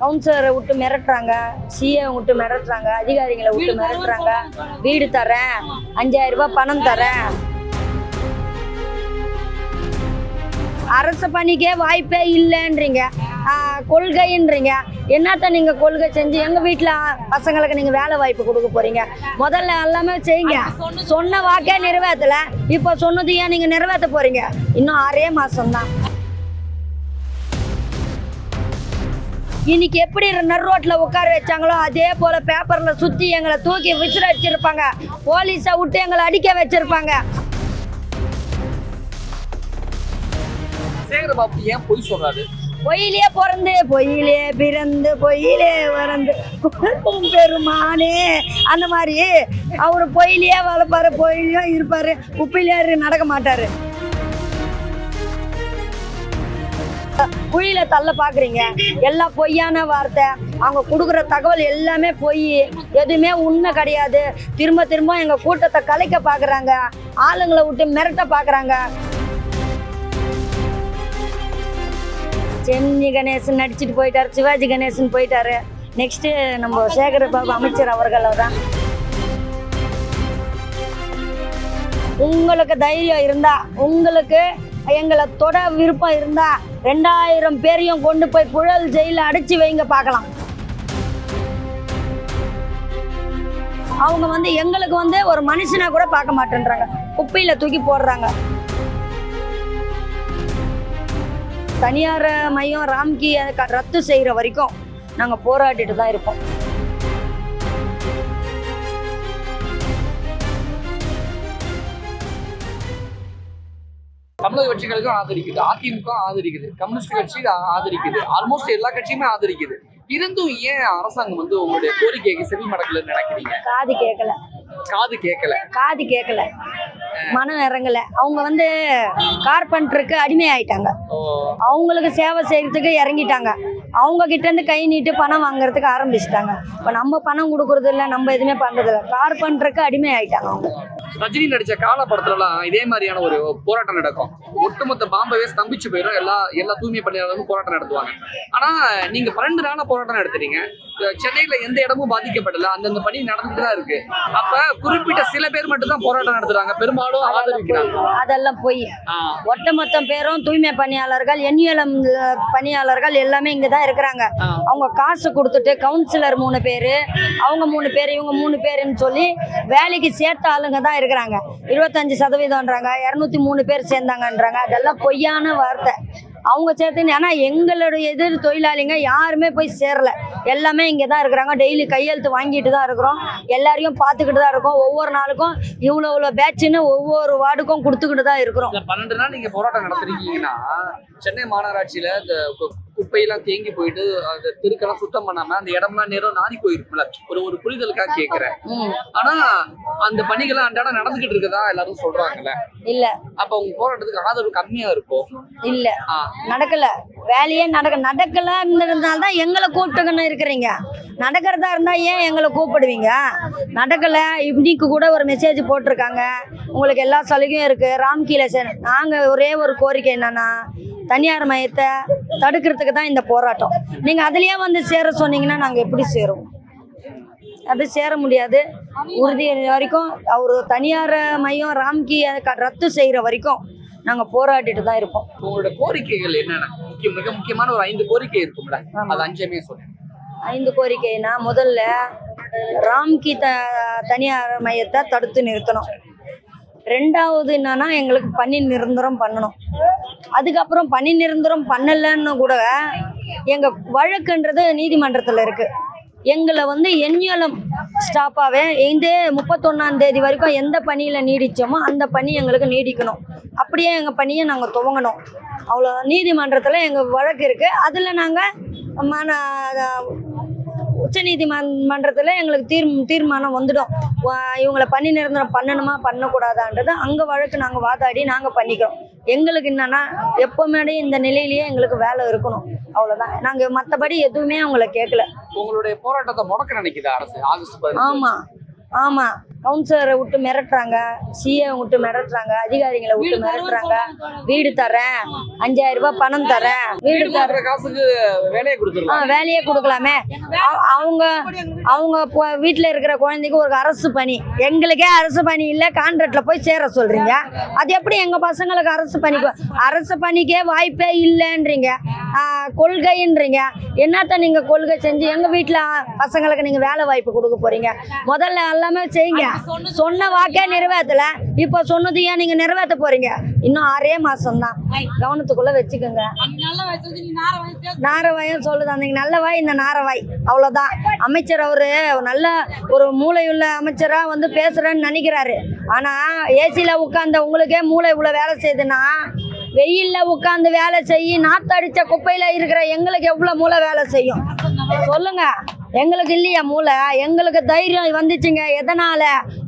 கவுன்சிலரை விட்டு மிரட்டுறாங்க சிஏ விட்டு மிரட்டுறாங்க அதிகாரிகளை விட்டு மிரட்டுறாங்க. வீடு தரேன். அஞ்சாயிரம் ரூபாய் பணம் தரேன். அரசு பணிக்கே வாய்ப்பே இல்லைன்றீங்க. கொள்கைன்றீங்க. என்னத்த நீங்க கொள்கை செஞ்சு எங்க வீட்டுல பசங்களுக்கு நீங்க வேலை வாய்ப்பு கொடுக்க போறீங்க? முதல்ல எல்லாமே செய்யுங்க. சொன்ன வாக்கே நிறைவேற்றல இப்போ சொன்னது ஏன் நீங்க நிறைவேற்ற போறீங்க. இன்னும் ஆறே மாசம் இன்னைக்கு எப்படி நர் ரோட்ல உட்கார வச்சாங்களோ அதே போல பேப்பர்ல சுத்தி எங்களை தூக்கி விசிற வச்சிருப்பாங்க போலீஸை விட்டு எங்களை அடிக்க வச்சிருப்பாங்க. சேகரபாபு ஏன் பொய் சொல்றாரு? பொய்யிலே பிறந்து பொய்யிலே பிறந்து பிறந்து கொடுக்கும் பெருமானே. அந்த மாதிரி. அவர் பொய்யிலே வளர்ப்பாரு பொய்யிலையும் இருப்பாரு. இரு- நடக்க மாட்டாரு. குழியில தள்ள பாக்குறீங்க. எல்லாம் பொய்யான வார்த்தை அவங்க கொடுக்குற தகவல் எல்லாமே பொய். எதுவுமே உண்மை கிடையாது. திரும்ப திரும்ப எங்க கூட்டத்தை கலைக்க பாக்குறாங்க. ஆளுங்களை விட்டு மிரட்ட பாக்குறாங்க. சென்னி கணேசன் நடிச்சுட்டு போயிட்டாரு சிவாஜி கணேசன் போயிட்டாரு. நெக்ஸ்ட் நம்ம சேகர பாபு அமைச்சர் அவர்கள் தான் உங்களுக்கு தைரியம் இருந்தா உங்களுக்கு எங்களை தொட விருப்பம் இருந்தா ரெண்டாயிரம் பேரையும் கொண்டு போய் புழல் ஜெயில அடைச்சி வைங்க பார்க்கலாம். அவங்க வந்து எங்களுக்கு வந்து ஒரு மனுஷனா கூட பார்க்க மாட்டேன்றாங்க. குப்பையில தூக்கி போடுறாங்க. தனியார் மையம் ராம்கி ரத்து செய்கிற வரைக்கும் நாங்கள் போராடிட்டு தான் இருப்போம் தமிழக கட்சிகளுக்கும் ஆதரிக்குது. அதிமுக ஆதரிக்குது. கம்யூனிஸ்ட் கட்சி ஆதரிக்குது. ஆல்மோஸ்ட் எல்லா கட்சியுமே ஆதரிக்குது. இருந்தும் ஏன் அரசாங்கம் வந்து உங்களுடைய கோரிக்கைக்கு செவி மடக்கலன்னு நினைக்கிறீங்க? காது கேட்கல காது கேட்கல காது கேட்கல மனம் இறங்கல அவங்க வந்து கார்பெண்டருக்கு அடிமை ஆயிட்டாங்க அவங்களுக்கு சேவை செய்யறதுக்கு இறங்கிட்டாங்க. அவங்க கிட்ட இருந்து கை நீட்டு பணம் வாங்குறதுக்கு ஆரம்பிச்சிட்டாங்க. இப்போ நம்ம பணம் கொடுக்கறது இல்லை நம்ம எதுவுமே பண்றது இல்லை. கார்பெண்டருக்கு அடிமை ஆயிட்டாங்க அவங்க. ரஜினி நடிச்ச கால படத்துலலாம் இதே மாதிரியான ஒரு போராட்டம் நடக்கும். ஒட்டுமொத்த பாம்பவே ஸ்தம்பிச்சு போயிடும். எல்லா எல்லா தூய்மை பணியாளர்களும் போராட்டம் நடத்துவாங்க. ஆனா நீங்க பன்னெண்டு நாளா போராட்டம் நடத்துறீங்க. சென்னையில எந்த இடமும் பாதிக்கப்படல. அந்தந்த பணி நடந்துட்டு தான் இருக்கு. அப்ப குறிப்பிட்ட சில பேர் மட்டும் தான் போராட்டம் நடத்துறாங்க. பெரும்பாலும் ஆதரிக்கிறாங்க. அதெல்லாம் போய். ஒட்டுமொத்த பேரும் தூய்மை பணியாளர்கள் என்யூஎல்எம் பணியாளர்கள் எல்லாமே இங்கே தான் இருக்கிறாங்க. அவங்க காசு கொடுத்துட்டு கவுன்சிலர் மூணு பேர் அவங்க மூணு பேர் இவங்க மூணு பேருன்னு சொல்லி வேலைக்கு சேர்த்த ஆளுங்க தான் இருக்கிறாங்க. இருபத்தஞ்சு சதவீதம்ன்றாங்க இரநூத்தி மூணு பேர் சேர்ந்தாங்கன்றாங்க. அதெல்லாம் பொய்யான வார்த்தை. அவங்க சேர்த்து ஏன்னா எங்களுடைய எதிர் தொழிலாளிங்க யாருமே போய் சேரல. எல்லாமே இங்கே தான் இருக்கிறாங்க. டெய்லி கையெழுத்து வாங்கிட்டு தான் இருக்கிறோம். எல்லாரையும் பார்த்துக்கிட்டு தான் இருக்கோம். ஒவ்வொரு நாளுக்கும் இவ்வளோ இவ்வளோ பேட்சுன்னு ஒவ்வொரு வார்டுக்கும் கொடுத்துக்கிட்டு தான் இருக்கிறோம். பன்னெண்டு நாள் நீங்கள் போராட்டம் நடத்துறீங்கன்னா சென்னை மாநகராட்சியில் இந்த குப்பையெல்லாம் தேங்கி போயிட்டு அந்த தெருக்கெல்லாம் சுத்தம் பண்ணாம அந்த இடம்லாம் நேரம் நாரி போயிருக்கும்ல. ஒரு ஒரு புரிதலுக்காக கேக்குறேன். ஆனா அந்த பணிகள்லாம் அன்றாடம் நடந்துகிட்டு இருக்கதா எல்லாரும் சொல்றாங்கல்ல? இல்லை. அப்ப உங்க போராட்டத்துக்கு ஆதரவு கம்மியா இருக்கும் இல்லை. நடக்கல. வேலையே நடக்க நடக்கலன்றதுனால தான் எங்களை கூப்பிட்டுக்கணும் இருக்கிறீங்க. நடக்கிறதா இருந்தால் ஏன் எங்களை கூப்பிடுவீங்க? நடக்கலை. இன்னைக்கு கூட ஒரு மெசேஜ் போட்டிருக்காங்க. உங்களுக்கு எல்லா சலுகையும் இருக்குது ராம்கீல சார் நாங்கள் ஒரே ஒரு கோரிக்கை என்னன்னா தனியார் மையத்தை தடுக்கிறதுக்கு தான் இந்த போராட்டம். நீங்கள் அதுலேயே வந்து சேர சொன்னீங்கன்னா நாங்கள் எப்படி சேருவோம்? அது சேர முடியாது. உறுதி வரைக்கும் அவர் தனியார் மையம் ராம்கி ரத்து செய்கிற வரைக்கும் நாங்கள் போராடிட்டு தான் இருப்போம். உங்களோட கோரிக்கைகள் என்னென்ன? முக்கிய மிக முக்கியமான ஒரு ஐந்து கோரிக்கை இருக்கும்ல. அது அஞ்சுமே சொல்லுங்க ஐந்து கோரிக்கைனா முதல்ல ராம்கி த தனியார் மையத்தை தடுத்து நிறுத்தணும். ரெண்டாவது என்னன்னா எங்களுக்கு பணி நிரந்தரம் பண்ணணும். அதுக்கப்புறம் பணி நிரந்தரம் பண்ணலைன்னு கூட எங்கள் வழக்குன்றது நீதிமன்றத்தில் இருக்குது எங்களை வந்து என்யூஎல்எம் ஸ்டாப்பாகவே இந்த முப்பத்தொன்னாம் தேதி வரைக்கும் எந்த பணியில் நீடிச்சோமோ அந்த பணி எங்களுக்கு நீடிக்கணும். அப்படியே எங்கள் பணியை நாங்கள் துவங்கணும். அவ்வளோ நீதிமன்றத்தில் எங்கள் வழக்கு இருக்குது அதில் நாங்கள் மன உச்ச நீதிமன்றத்தில் எங்களுக்கு தீர் தீர்மானம் வந்துடும். வா- இவங்களை பணி நிரந்தரம் பண்ணணுமா பண்ணக்கூடாதான்றது அங்கே வழக்கு நாங்கள் வாதாடி நாங்கள் பண்ணிக்கிறோம். எங்களுக்கு என்னன்னா எப்போவுமே இந்த நிலையிலேயே எங்களுக்கு வேலை இருக்கணும். அவ்வளோதான் நாங்கள் மற்றபடி எதுவுமே அவங்கள கேட்கல உங்களுடைய போராட்டத்தை முடக்க நினைக்குது அரசு ஆகஸ்ட் ஆமாம் ஆமாம் கவுன்சிலரை விட்டு மிரட்டுறாங்க சிஏ விட்டு மிரட்டுறாங்க அதிகாரிகளை விட்டு மிரட்டுறாங்க. வீடு தரேன். அஞ்சாயிரம் ரூபாய் பணம் தரேன். வீடு தர காசுக்கு வேலையை ஆ, கொடுத்துருவாங்க வேலையே கொடுக்கலாமே. அவ- அவங்க அவங்க வீட்ல இருக்கிற குழந்தைக்கு ஒரு அரசு பணி. எங்களுக்கே அரசு பணி இல்லை கான்ட்ராக்ட்ல போய் சேர சொல்றீங்க. அது எப்படி எங்க பசங்களுக்கு அரசு பணி? கொ- அரசு பணிக்கே வாய்ப்பே இல்லைன்றீங்க. ஆ, கொள்கைன்றீங்க. என்னத்த நீங்க கொள்கை செஞ்சு எங்க வீட்ல பசங்களுக்கு நீங்க வேலை வாய்ப்பு கொடுக்க போறீங்க? முதல்ல எல்லாமே செய்யுங்க. சொன்ன வாக்கே நிறைவேற்றல இப்போ சொன்னது ஏன் நீங்க நிறைவேற்ற போறீங்க? இன்னும் ஆறே மாசம் தான் கவனத்துக்குள்ள வச்சுக்கோங்க. நாரவாயும் சொல்லுது அந்த நல்லவாய் இந்த நாரவாய் அவ்வளோதான் அமைச்சர் அவரு நல்ல ஒரு மூளையுள்ள அமைச்சரா வந்து பேசுறேன்னு நினைக்கிறாரு. ஆனா ஏசியில உட்கார்ந்த உங்களுக்கே மூளை இவ்வளவு வேலை செய்யுதுன்னா வெயில்ல உட்கார்ந்து வேலை செய்யி நாத்தடிச்ச குப்பையில இருக்கிற எங்களுக்கு எவ்வளவு மூளை வேலை செய்யும்? சொல்லுங்க. எங்களுக்கு இல்லையா மூளை? எங்களுக்கு தைரியம் வந்துச்சுங்க. எதனால?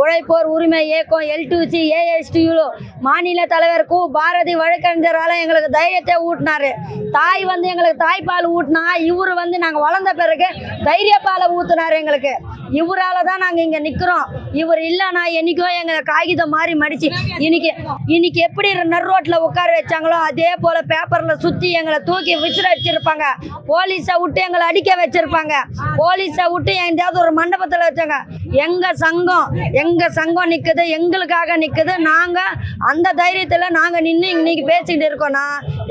உழைப்போர் உரிமை இயக்கம் எல்டிசி ஏஎஸ்டியூலு மாநில தலைவர் கு பாரதி வழக்கறிஞரால் எங்களுக்கு தைரியத்தை ஊட்டினாரு. தாய் வந்து எங்களுக்கு தாய்ப்பால் ஊட்டினா இவர் வந்து நாங்கள் வளர்ந்த பிறகு தைரியப்பாலை ஊத்துனாரு எங்களுக்கு. இவரால் தான் நாங்கள் இங்கே நிற்கிறோம் இவர் இல்லைனா என்னைக்கோ எங்களை காகிதம் மாதிரி மடிச்சு இன்னைக்கு இன்னைக்கு எப்படி நர்ரோட்டில் உட்கார வச்சாங்களோ அதே போல் பேப்பரில் சுற்றி எங்களை தூக்கி விசிற அடிச்சிருப்பாங்க. போலீஸை விட்டு எங்களை அடிக்க வச்சிருப்பாங்க. போலீஸை போலீஸை விட்டு எங்கேயாவது ஒரு மண்டபத்தில் வச்சாங்க. எங்கள் சங்கம் எங்கள் சங்கம் நிற்குது எங்களுக்காக நிற்குது நாங்கள் அந்த தைரியத்தில் நாங்கள் நின்று இன்னைக்கு பேசிக்கிட்டு இருக்கோம்னா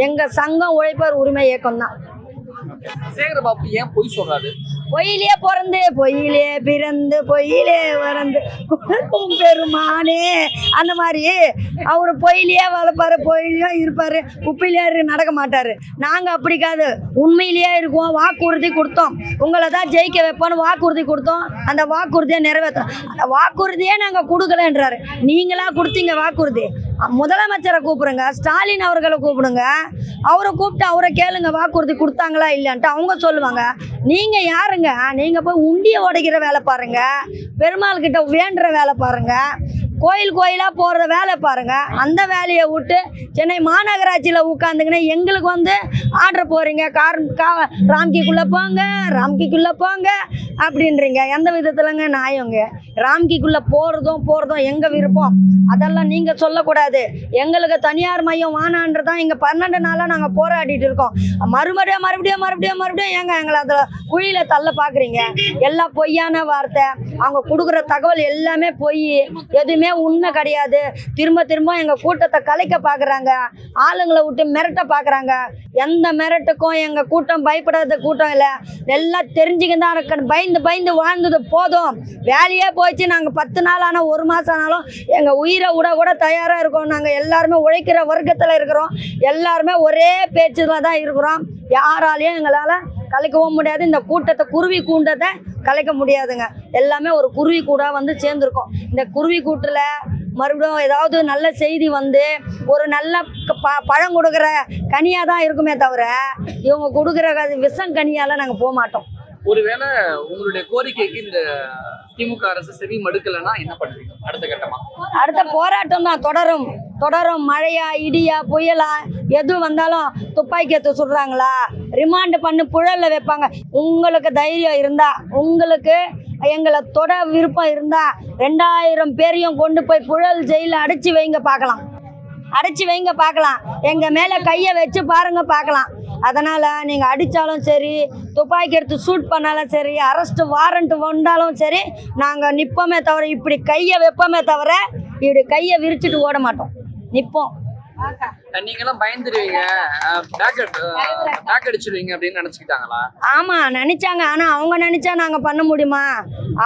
எங்கள் சங்கம் உழைப்பார் உரிமை இயக்கம் தான் சேகர் பாபு ஏன் பொய் சொல்றாரு? பொய்யிலே பிறந்து பொய்யிலே பிறந்து பொய்யிலே வறந்து. குழப்பம் பெருமானே. அந்த மாதிரி அவர் பொய்யிலேயே வளர்ப்பாரு பொய்யிலேயே இருப்பாரு. குப்பையிலே நடக்க மாட்டாரு. நாங்கள் அப்படிக்காது உண்மையிலேயே இருக்கோம் வாக்குறுதி கொடுத்தோம். உங்களை தான் ஜெயிக்க வைப்போம்னு வாக்குறுதி கொடுத்தோம். அந்த வாக்குறுதியை நிறைவேற்றோம். அந்த வாக்குறுதியே நாங்கள் கொடுக்கலன்றாரு. நீங்களா கொடுத்தீங்க வாக்குறுதி. முதலமைச்சரை கூப்பிடுங்க ஸ்டாலின் அவர்களை கூப்பிடுங்க. அவரை கூப்பிட்டு அவரை கேளுங்க வாக்குறுதி கொடுத்தாங்களா இல்லைன்ட்டு அவங்க சொல்லுவாங்க. நீங்க யாருங்க? நீங்க போய் உண்டிய உடைக்கிற வேலை பாருங்க பெருமாள் கிட்ட வேண்டுற வேலை பாருங்க. கோயில் கோயிலாக போகிற வேலை பாருங்கள் அந்த வேலையை விட்டு சென்னை மாநகராட்சியில் உட்காந்துங்கன்னா எங்களுக்கு வந்து ஆர்டர் போகிறீங்க கார் கா ராம்கிக்குள்ளே போங்க ராம்கிக்குள்ளே போங்க அப்படின்றீங்க. எந்த விதத்துலங்க நியாயங்க? ராம்கிக்குள்ளே போகிறதும் போகிறதும் எங்கள் விருப்பம்? அதெல்லாம் நீங்கள் சொல்லக்கூடாது. எங்களுக்கு தனியார் மையம் வானான்றது தான் இங்கே பன்னெண்டு நாளாக நாங்கள் போராடிட்டு இருக்கோம். மறுபடியும் மறுபடியும் மறுபடியும் மறுபடியும் ஏங்க எங்களை அதில் குழியில் தள்ள பார்க்குறீங்க எல்லாம் பொய்யான வார்த்தை. அவங்க கொடுக்குற தகவல் எல்லாமே பொய். எதுவுமே உண்மை கிடையாது? திரும்ப திரும்ப எங்கள் கூட்டத்தை கலைக்க பார்க்குறாங்க ஆளுங்களை விட்டு மிரட்ட பார்க்குறாங்க எந்த மிரட்டுக்கும் எங்கள் கூட்டம் பயப்படாத கூட்டம் இல்லை. எல்லாம் தெரிஞ்சுக்கிட்டு தான் இருக்கணும். பயந்து பயந்து வாழ்ந்தது போதும். வேலையே போயிடுச்சு. நாங்கள் பத்து நாள் ஆனால் ஒரு மாதம் ஆனாலும் எங்கள் உயிரை விட கூட தயாராக இருக்கோம். நாங்கள் எல்லாருமே உழைக்கிற வர்க்கத்தில் இருக்கிறோம். எல்லாருமே ஒரே பேச்சில் தான் இருக்கிறோம். யாராலையும் எங்களால் கலைக்கவும் முடியாது. இந்த கூட்டத்தை குருவி கூண்டத்தை கலைக்க முடியாதுங்க. எல்லாமே ஒரு குருவி கூட வந்து சேர்ந்துருக்கோம். இந்த குருவி கூட்டில் மறுபடியும் ஏதாவது நல்ல செய்தி வந்து ஒரு நல்ல ப பழம் கொடுக்குற கனியாக தான் இருக்குமே தவிர இவங்க கொடுக்குற விஷம் கனியால் நாங்கள் போக மாட்டோம் ஒருவேளை உங்களுடைய கோரிக்கைக்கு இந்த திமுக அரசு செவி மடுக்கலைன்னா என்ன பண்ணுவீங்க? அடுத்த கட்டமா? அடுத்த போராட்டம் தான் தொடரும். தொடரும். மழையா இடியா புயலா எது வந்தாலும் துப்பாக்கி எடுத்து சுடுறாங்களா? ரிமாண்டு பண்ணி புழல்ல வைப்பாங்க. உங்களுக்கு தைரியம் இருந்தா உங்களுக்கு எங்களை தொட விருப்பம் இருந்தா ரெண்டாயிரம் பேரையும் கொண்டு போய் புழல் ஜெயிலில் அடைச்சி வைங்க பார்க்கலாம். அடைச்சி வைங்க பார்க்கலாம். எங்கள் மேலே கையை வச்சு பாருங்க பார்க்கலாம். அதனால் நீங்கள் அடித்தாலும் சரி துப்பாக்கி எடுத்து ஷூட் பண்ணாலும் சரி அரெஸ்ட்டு வாரண்ட் வந்தாலும் சரி நாங்கள் நிற்போமே தவிர இப்படி கையை வைப்போமே தவிர இப்படி கையை விரிச்சிட்டு ஓட மாட்டோம். நிற்போம் நீங்க எல்லாம் பயந்துருவீங்க. பேக் அடிச்சிருவீங்க அப்படின்னு நினைச்சுக்கிட்டாங்களா? ஆமாம் நினச்சாங்க. ஆனால் அவங்க நினச்சா நாங்கள் பண்ண முடியுமா?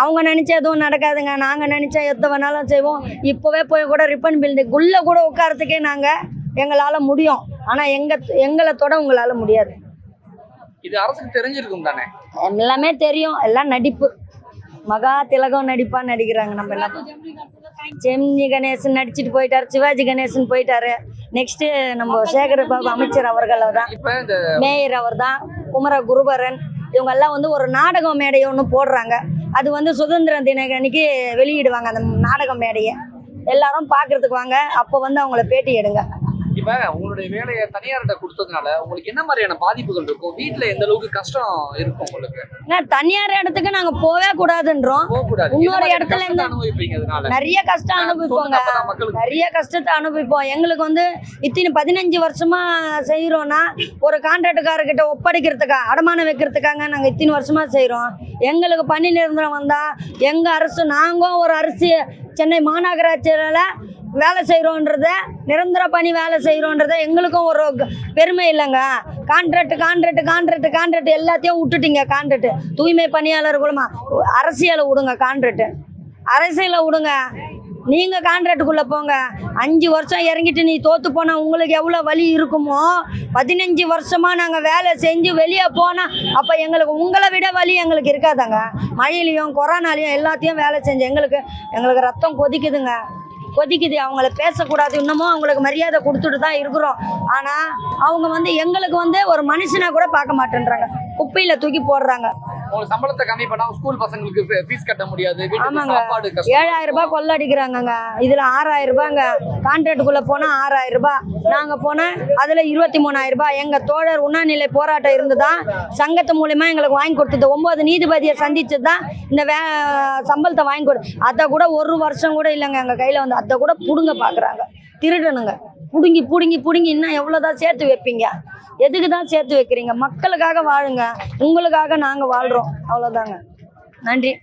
அவங்க நினச்சா எதுவும் நடக்காதுங்க. நாங்கள் நினச்சா எத்த வேணாலும் செய்வோம். இப்போவே போய் கூட ரிப்பன் பில்டிங் உள்ளே கூட உட்காரத்துக்கே நாங்கள் எங்களால் முடியும். ஆனால் எங்கள் எங்களை தொட உங்களால் முடியாது. இது அரசுக்கு தெரிஞ்சிருக்கும் தானே? எல்லாமே தெரியும். எல்லாம் நடிப்பு. மகா திலகம் நடிப்பா நடிக்கிறாங்க நம்ம எல்லாம். ஜெமினி கணேசன் நடிச்சிட்டு போயிட்டாரு. சிவாஜி கணேசன் போயிட்டாரு. நெக்ஸ்ட் நம்ம சேகர பாபு அமைச்சர் அவர்கள் தான் மேயர் அவர் தான் குமர குருபரன் இவங்க எல்லாம் வந்து ஒரு நாடக மேடையை ஒன்று போடுறாங்க. அது வந்து சுதந்திர தின அன்னைக்கு வெளியிடுவாங்க அந்த நாடக மேடையை. எல்லாரும் பார்க்கறதுக்கு வாங்க. அப்போ வந்து அவங்கள பேட்டி எடுங்க. இப்ப உங்களுடைய வேலையை தனியார்கிட்ட கொடுத்ததுனால உங்களுக்கு என்ன மாதிரியான பாதிப்புகள் இருக்கும்? வீட்டுல எந்த அளவுக்கு கஷ்டம் இருக்கும் உங்களுக்கு? ஏன்னா தனியார் இடத்துக்கு நாங்க போவே கூடாதுன்றோம். இன்னொரு இடத்துல இருந்து- அனுபவிப்பீங்க நிறைய கஷ்டம் அனுபவிப்போங்க. சொல்லுங்க, அப்பதான் மக்களுக்கு நிறைய கஷ்டத்தை அனுபவிப்போம். எங்களுக்கு வந்து இத்தனை பதினஞ்சு வருஷமா செய்கிறோன்னா ஒரு கான்ட்ராக்டுக்காரர்கிட்ட ஒப்படைக்கிறதுக்கா அடமானம் வைக்கிறதுக்காக நாங்கள் இத்தனை வருஷமா செய்கிறோம் எங்களுக்கு பணி நிரந்தரம் வந்தால் எங்கள் அரசு நாங்களும் ஒரு அரசு சென்னை மாநகராட்சியில் வேலை செய்கிறோன்றத நிரந்தர பணி வேலை செய்கிறோன்றத எங்களுக்கும் ஒரு பெருமை இல்லைங்க. கான்ட்ராக்ட் கான்ட்ராக்ட் கான்ட்ராக்ட் கான்ட்ராக்ட் எல்லாத்தையும் விட்டுட்டீங்க கான்ட்ராக்ட் தூய்மை பணியாளர்களுமா அரசியலை விடுங்க கான்ட்ராக்ட் அரசியலை விடுங்க. நீங்கள் கான்ட்ராக்டுக்குள்ளே போங்க. அஞ்சு வருஷம் இறங்கிட்டு நீ தோற்று போனால் உங்களுக்கு எவ்வளோ வலி இருக்குமோ பதினஞ்சு வருஷமாக நாங்கள் வேலை செஞ்சு வெளியே போனால் அப்போ எங்களுக்கு உங்களை விட வலி எங்களுக்கு இருக்காதாங்க. மழையிலையும் கொரோனாலையும் எல்லாத்தையும் வேலை செஞ்சு எங்களுக்கு எங்களுக்கு ரத்தம் கொதிக்குதுங்க. கொதிக்குது அவங்கள பேசக்கூடாது. இன்னமும் அவங்களுக்கு மரியாதை கொடுத்துட்டு தான் இருக்கிறோம். ஆனால் அவங்க வந்து எங்களுக்கு வந்து ஒரு மனுஷனாக கூட பார்க்க மாட்டேன்றாங்க. குப்பையில் தூக்கி போடுறாங்க. சம்பளத்தை கம்மி பண்ணா ஸ்கூல் பசங்களுக்கு ஃபீஸ் கட்ட முடியாது. ஆமாங்க. ஏழாயிரம் ரூபாய் கொள்ளடிக்கிறாங்கங்க. இதில் ஆறாயிரம் ரூபாங்க. கான்ட்ராக்டுக்குள்ளே போனால் ஆறாயிரம் ரூபாய். நாங்கள் போனால் அதில் இருபத்தி மூணாயிரம் ரூபாய். எங்கள் தோழர் உண்ணாநிலை போராட்டம் இருந்து தான் சங்கத்து மூலிமா எங்களுக்கு வாங்கி கொடுத்தது. ஒம்பது நீதிபதியை சந்திச்சு தான் இந்த வே சம்பளத்தை வாங்கி கொடு அதை கூட ஒரு வருஷம் கூட இல்லைங்க. எங்கள் கையில் வந்து அதை கூட பிடுங்க பார்க்குறாங்க திருடனுங்க. பிடுங்கி பிடுங்கி பிடுங்கி இன்னும் எவ்வளோதான் சேர்த்து வைப்பீங்க? எதுக்கு தான் சேர்த்து வைக்கிறீங்க? மக்களுக்காக வாழுங்க. உங்களுக்காக நாங்கள் வாழ்கிறோம் அவ்வளோதாங்க நன்றி.